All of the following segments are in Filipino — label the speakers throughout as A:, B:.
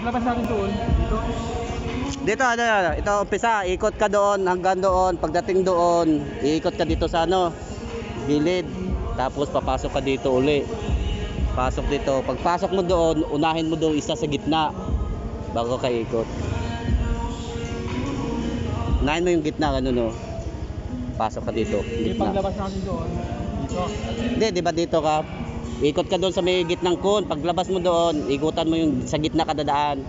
A: Paglabas natin doon, dito.
B: Dito, ano, ano, ito, umpisa, ikot ka doon, hanggang doon, pagdating doon, iikot ka dito sa ano, gilid. Tapos papasok ka dito uli. Pasok dito. Pagpasok mo doon, unahin mo doon isa sa gitna bago ka ikot. Unahin mo yung gitna, ano no. Pasok ka dito,
A: Hindi
B: gitna.
A: paglabas natin doon, dito.
B: Hindi, di ba dito ka? Ikot ka doon sa may gitnang kun. Paglabas mo doon, ikutan mo yung sa gitna ka dadaan.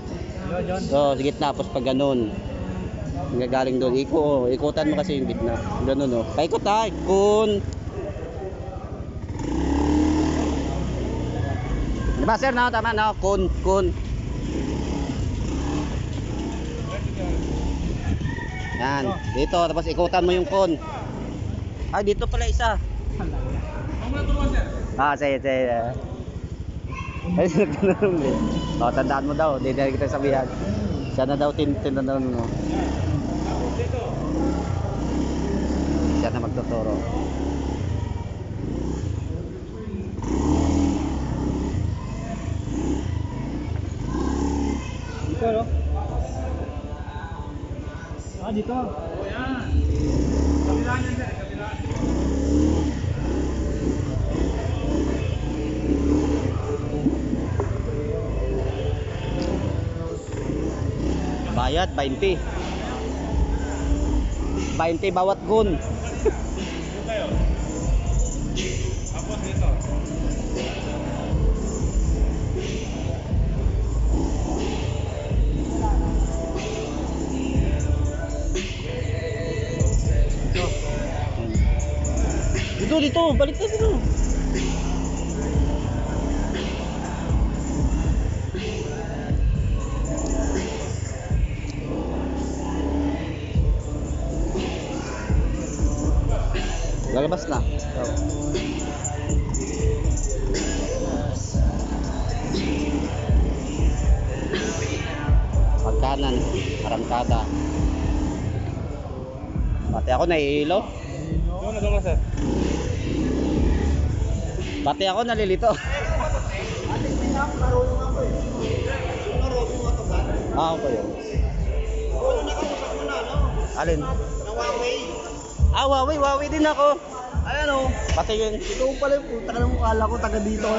A: Yun, yun.
B: Oo, sa gitna, tapos pag ganun. Gagaling doon. Iko, oh, ikutan mo kasi yung gitna. Ganun, oh. Paikot ha, kun. Di ba, sir, no? Tama, no? Kun, kun. Yan, dito, tapos ikutan mo yung kun. Ay, dito pala isa. Ah, sige, sige. Ay, nagtanong eh. O, tandaan mo daw, hindi na kita sabihan. Siya na daw tin tinanong mo. Siya na magtuturo.
A: Dito, no? Ah, dito. Oh, yan. Kabila niyan, sir.
B: Bayad, 20. 20 bawat gun. Dito, dito, balik na dito. Lalabas na. Pagkanan, arangkada. Pati ako nahihilo.
A: Doon na doon, sir.
B: Pati ako nalilito. Ah, ako yun. Alin? Ah, Huawei. Huawei din ako.
C: Ayan o.
B: Pati yun.
C: Ito pala yung puta ka ng mukha ko taga dito.